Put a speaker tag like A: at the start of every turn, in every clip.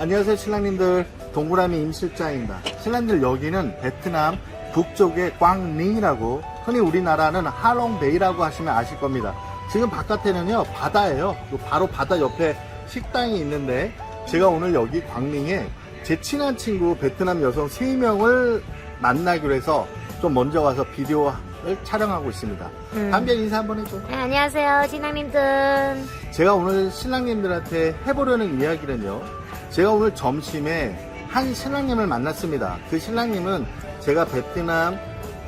A: 안녕하세요 신랑님들 동그라미 임실장입니다 신랑님들 여기는 베트남 북쪽의 꽝닝이라고 흔히 우리나라는 하롱베이라고 하시면 아실 겁니다 지금 바깥에는요 바다예요 요 바로 바다 옆에 식당이 있는데 제가 오늘 여기 광닝에 제 친한 친구 베트남 여성 3명을 만나기로 해서 좀 먼저 와서 비디오를 촬영하고 있습니다
B: 음.
A: 담배 인사 한번 해줘
B: 네, 안녕하세요, 신랑님들.
A: 제가 오늘 신랑님들한테 해보려는 이야기는요. 제가 오늘 점심에 한 신랑님을 만났습니다. 그 신랑님은 제가 베트남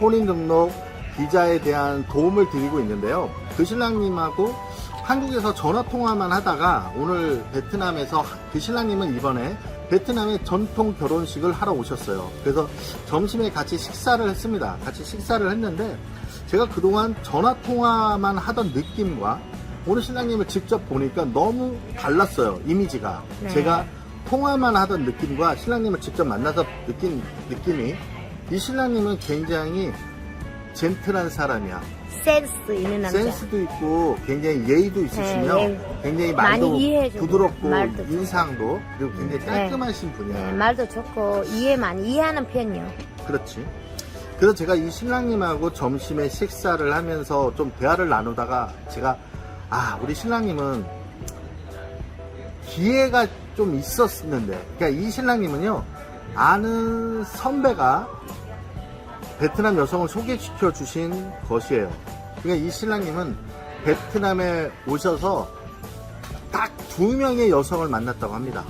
A: 혼인 등록 비자에 대한 도움을 드리고 있는데요. 그 신랑님하고 한국에서 전화 통화만 하다가 오늘 베트남에서 그 신랑님은 이번에 베트남의 전통 결혼식을 하러 오셨어요. 그래서 점심에 같이 식사를 했습니다. 같이 식사를 했는데 제가 그동안 전화 통화만 하던 느낌과 오늘 신랑님을 직접 보니까 너무 달랐어요. 이미지가.
B: 네.
A: 제가 통화만 하던 느낌과 신랑님을 직접 만나서 느낀 느낌이 이 신랑님은 굉장히 젠틀한 사람이야.
B: 센스 있는 남자.
A: 센스도 있고 굉장히 예의도 있으시며
B: 네,
A: 굉장히
B: 많이
A: 말도
B: 이해해주고,
A: 부드럽고
B: 말도.
A: 인상도 그리고 굉장히
B: 네.
A: 깔끔하신 분이야.
B: 네, 말도 좋고, 이해 많이 이해하는 편이요.
A: 그렇지. 그래서 제가 이 신랑님하고 점심에 식사를 하면서 좀 대화를 나누다가 제가 아 우리 신랑님은 기회가 좀 있었는데 그러니까 이 신랑님은요 아는 선배가 베트남 여성을 소개시켜 주신 것이에요. 그러니까 이 신랑님은 베트남에 오셔서 딱 두 명의 여성을 만났다고 합니다.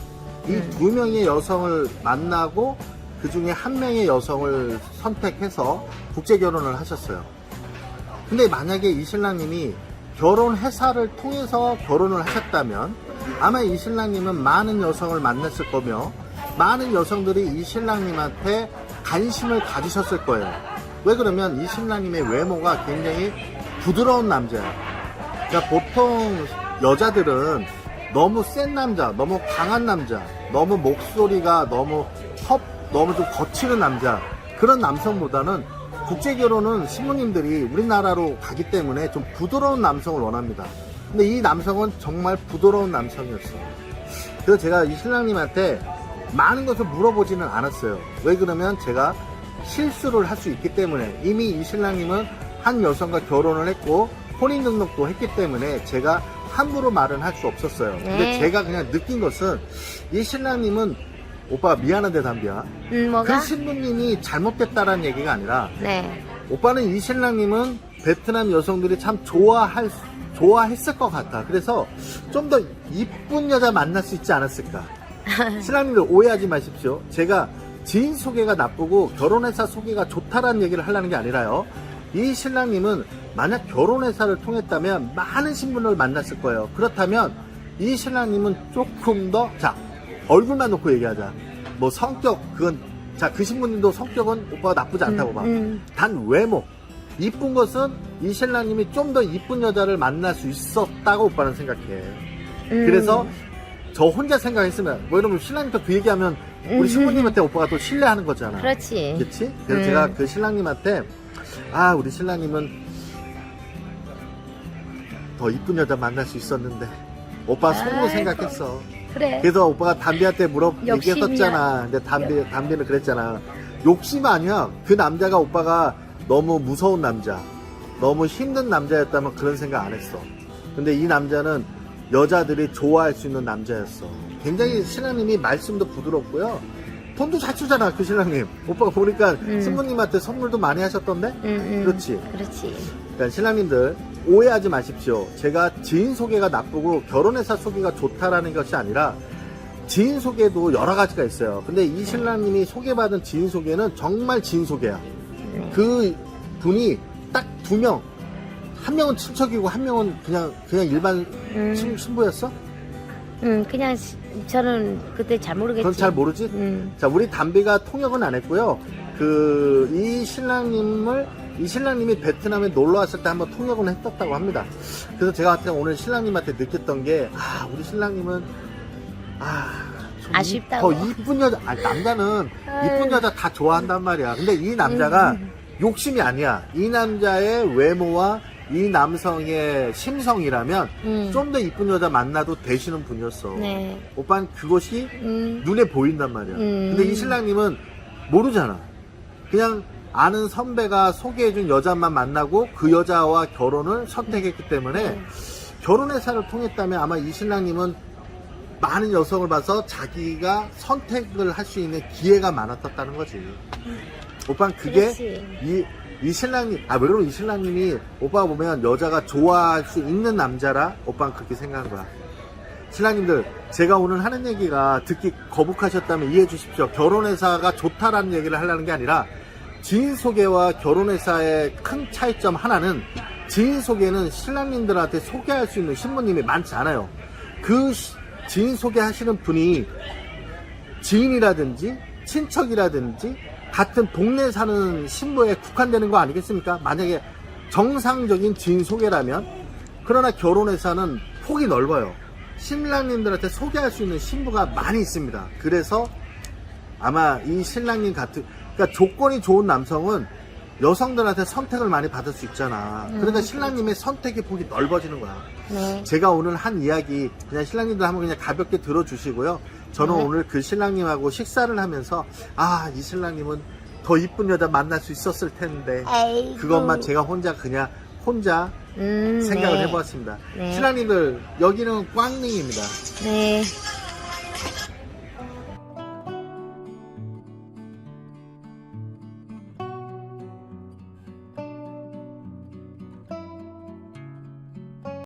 A: 이
B: 음.
A: 두 명의 여성을 만나고 그 중에 한 명의 여성을 선택해서 국제 결혼을 하셨어요. 근데 만약에 이 신랑님이 결혼 회사를 통해서 결혼을 하셨다면 아마 이 신랑님은 많은 여성을 만났을 거며 많은 여성들이 이 신랑님한테 관심을 가지셨을 거예요. 왜 그러면 이 신랑님의 외모가 굉장히 부드러운 남자예요. 그러니까 보통 여자들은 너무 센 남자, 너무 강한 남자, 너무 목소리가 너무 텁, 너무 좀 거칠은 남자 그런 남성보다는 국제 결혼은 신부님들이 우리나라로 가기 때문에 좀 부드러운 남성을 원합니다. 근데 이 남성은 정말 부드러운 남성이었어요. 그래서 제가 이 신랑님한테 많은 것을 물어보지는 않았어요. 왜 그러면 제가 실수를 할 수 있기 때문에 이미 이 신랑님은 한 여성과 결혼을 했고 혼인 등록도 했기 때문에 제가 함부로 말은 할 수 없었어요. 근데
B: 네.
A: 제가 그냥 느낀 것은 이 신랑님은 오빠 미안한데 담비야.
B: 음, 뭐가?
A: 그 신부님이 잘못됐다라는 얘기가 아니라
B: 네.
A: 오빠는 이 신랑님은 베트남 여성들이 참 좋아할 좋아했을 것 같아. 그래서 좀 더 이쁜 여자 만날 수 있지 않았을까. 신랑님들 오해하지 마십시오. 제가 지인 소개가 나쁘고 결혼회사 소개가 좋다라는 얘기를 하려는 게 아니라요. 이 신랑님은 만약 결혼회사를 통했다면 많은 신분을 만났을 거예요. 그렇다면 이 신랑님은 조금 더, 자, 얼굴만 놓고 얘기하자. 뭐 성격, 그건, 자, 그 신부님도 성격은 오빠가 나쁘지 않다고 봐.
B: 음,
A: 단 외모. 이쁜 것은 이 신랑님이 좀 더 이쁜 여자를 만날 수 있었다고 오빠는 생각해.
B: 음.
A: 그래서 저 혼자 생각했으면 뭐 이러면 신랑님한테 그 얘기하면 우리
B: 음.
A: 신부님한테 오빠가 또 신뢰하는 거잖아.
B: 그렇지.
A: 그렇지? 그래서
B: 음.
A: 제가 그 신랑님한테 아 우리 신랑님은 더 이쁜 여자 만날 수 있었는데 오빠 속으로
B: 아이고.
A: 생각했어.
B: 그래.
A: 그래서 오빠가 담비한테 물어
B: 욕심이야.
A: 얘기했었잖아. 근데 담비 담비는 그랬잖아. 욕심 아니야. 그 남자가 오빠가 너무 무서운 남자, 너무 힘든 남자였다면 그런 생각 안 했어. 근데 이 남자는 여자들이 좋아할 수 있는 남자였어. 굉장히 신랑님이 말씀도 부드럽고요. 돈도 잘 주잖아, 그 신랑님. 오빠가 보니까
B: 음.
A: 신부님한테 선물도 많이 하셨던데?
B: 음, 음.
A: 그렇지.
B: 그렇지.
A: 그러니까 신랑님들 오해하지 마십시오. 제가 지인 소개가 나쁘고 결혼회사 소개가 좋다라는 것이 아니라 지인 소개도 여러 가지가 있어요. 근데 이 신랑님이 소개받은 지인 소개는 정말 지인 소개야.
B: 네.
A: 그 분이 딱 두 명. 한 명은 친척이고 한 명은 그냥 그냥 일반
B: 음.
A: 신, 신부였어?
B: 음, 그냥 시- 저는 그때 잘 모르겠지.
A: 그건 잘 모르지?
B: 음.
A: 자, 우리 담비가 통역은 안 했고요. 그, 이 신랑님을, 이 신랑님이 베트남에 놀러 왔을 때 한번 통역은 했었다고 합니다. 그래서 제가 하여튼 오늘 신랑님한테 느꼈던 게, 아, 우리 신랑님은, 아,
B: 아쉽다고.
A: 더 이쁜 여자, 아, 남자는
B: 아유.
A: 이쁜 여자 다 좋아한단 말이야. 근데 이 남자가
B: 음.
A: 욕심이 아니야. 이 남자의 외모와 이 남성의 심성이라면
B: 음.
A: 좀 더 이쁜 여자 만나도 되시는 분이었어.
B: 네.
A: 오빠는 그것이
B: 음.
A: 눈에 보인단 말이야.
B: 음.
A: 근데 이 신랑님은 모르잖아. 그냥 아는 선배가 소개해준 여자만 만나고 그 여자와 결혼을 선택했기 때문에
B: 음.
A: 결혼 회사를 통했다면 아마 이 신랑님은 많은 여성을 봐서 자기가 선택을 할 수 있는 기회가 많았었다는 거지. 오빠는 그게
B: 그렇지.
A: 이, 이 신랑님, 아, 왜 그러면 이 신랑님이 오빠가 보면 여자가 좋아할 수 있는 남자라 오빠는 그렇게 생각한 거야. 신랑님들, 제가 오늘 하는 얘기가 듣기 거북하셨다면 이해해 주십시오. 결혼회사가 좋다라는 얘기를 하려는 게 아니라 지인 소개와 결혼회사의 큰 차이점 하나는 지인 소개는 신랑님들한테 소개할 수 있는 신부님이 많지 않아요. 그 시- 지인 소개하시는 분이 지인이라든지 친척이라든지 같은 동네에 사는 신부에 국한되는 거 아니겠습니까? 만약에 정상적인 지인 소개라면 그러나 결혼회사는 폭이 넓어요. 신랑님들한테 소개할 수 있는 신부가 많이 있습니다. 그래서 아마 이 신랑님 같은 그러니까 조건이 좋은 남성은 여성들한테 선택을 많이 받을 수 있잖아. 그러니까
B: 음,
A: 신랑님의 선택의 폭이 넓어지는 거야.
B: 네.
A: 제가 오늘 한 이야기 그냥 신랑님들 한번 그냥 가볍게 들어주시고요. 저는
B: 네.
A: 오늘 그 신랑님하고 식사를 하면서 아 이 신랑님은 더 이쁜 여자 만날 수 있었을 텐데
B: 아이고.
A: 그것만 제가 혼자 그냥 혼자
B: 음,
A: 생각을
B: 네.
A: 해보았습니다.
B: 네.
A: 신랑님들 여기는 꽝링입니다.
B: 네.